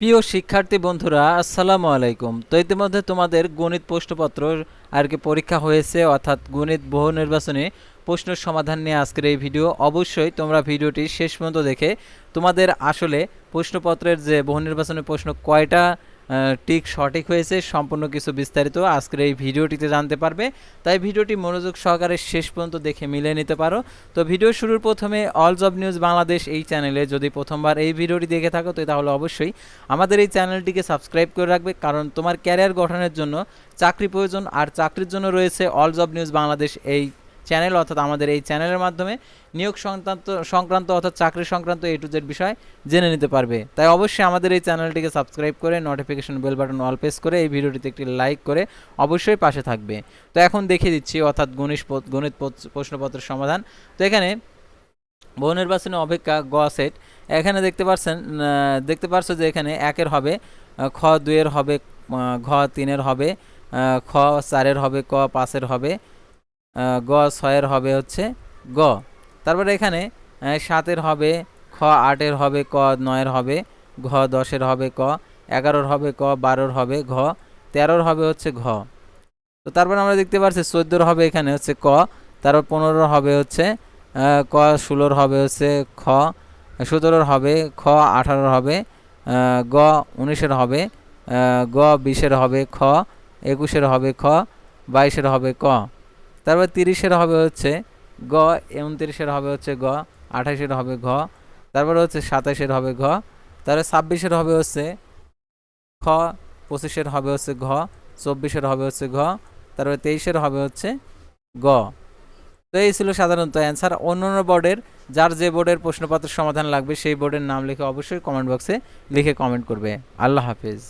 প্রিয় শিক্ষার্থী বন্ধুরা, আসসালামু আলাইকুম। তো ইতিমধ্যে তোমাদের গণিত প্রশ্নপত্র আর কি পরীক্ষা হয়েছে, অর্থাৎ গণিত বহু নির্বাচনে প্রশ্ন সমাধান নিয়ে আজকের এই ভিডিও। অবশ্যই তোমরা ভিডিওটি শেষ পর্যন্ত দেখে তোমাদের আসলে প্রশ্নপত্রের যে বহু নির্বাচনের প্রশ্ন কয়টা টিক সঠিক হয়েছে, সম্পূর্ণ কিছু বিস্তারিত আজকের এই ভিডিওটিতে জানতে পারবে। তাই ভিডিওটি মনোযোগ সহকারে শেষ পর্যন্ত দেখে মিলিয়ে নিতে পারো। তো ভিডিও শুরুর প্রথমে অল জব নিউজ বাংলাদেশ এই চ্যানেলে যদি প্রথমবার এই ভিডিওটি দেখে থাকো, তো তাহলে অবশ্যই আমাদের এই চ্যানেলটিকে সাবস্ক্রাইব করে রাখবে। কারণ তোমার ক্যারিয়ার গঠনের জন্য চাকরি প্রয়োজন, আর চাকরির জন্য রয়েছে অল জব নিউজ বাংলাদেশ এই চ্যানেল অর্থাৎ আমাদের এই চ্যানেলের মাধ্যমে নিয়োগ সংক্রান্ত সংক্রান্ত অর্থাৎ চাকরি সংক্রান্ত এ টু জেড বিষয় জেনে নিতে পারবে। তাই অবশ্যই আমাদের এই চ্যানেলটিকে সাবস্ক্রাইব করে notification bell button all press করে, এই ভিডিওটিতে একটি লাইক করে অবশ্যই পাশে থাকবে। তো এখন দেখিয়ে দিচ্ছি অর্থাৎ গণিত গণিত প্রশ্নপত্রের সমাধান। তো এখানে বহু নির্বাচনী অপেক্ষা গ সেট এখানে দেখতে পাচ্ছেন দেখতে পারছ যে এখানে একের হবে খ দুইয়ের হবে ঘ তিনের হবে খ চারের হবে, ক পাঁচের হবে। গ ছয়ের হবে হচ্ছে গ। তারপরে এখানে সাতের হবে, খ আটের হবে, ক নয়ের হবে, ঘ দশের হবে, ক এগারোর হবে, ক বারোর হবে, ঘ তেরোর হবে হচ্ছে ঘ। তো তারপর আমরা দেখতে পাচ্ছি চোদ্দোর হবে এখানে হচ্ছে ক, তারপর পনেরোর হবে হচ্ছে ক ষোলোর হবে হচ্ছে খ, সতেরোর হবে, খ আঠারোর হবে গ উনিশের হবে গ বিশের হবে, খ একুশের হবে, খ বাইশের হবে, ক। তারপর তিরিশের হবে হচ্ছে গ, উনত্রিশের হবে হচ্ছে গ, আঠাশের হবে ঘ, তারপরে হচ্ছে সাতাশের হবে ঘ, তারপরে ছাব্বিশের হবে হচ্ছে খ, পঁচিশের হবে হচ্ছে ঘ, চব্বিশের হবে হচ্ছে ঘ, তারপরে তেইশের হবে হচ্ছে গ। তো এই ছিল সাধারণত অ্যান্সার। অন্য অন্য বোর্ডের, যার যে বোর্ডের প্রশ্নপত্রের সমাধান লাগবে, সেই বোর্ডের নাম লিখে অবশ্যই কমেন্ট বক্সে লিখে কমেন্ট করবে। আল্লাহ হাফিজ।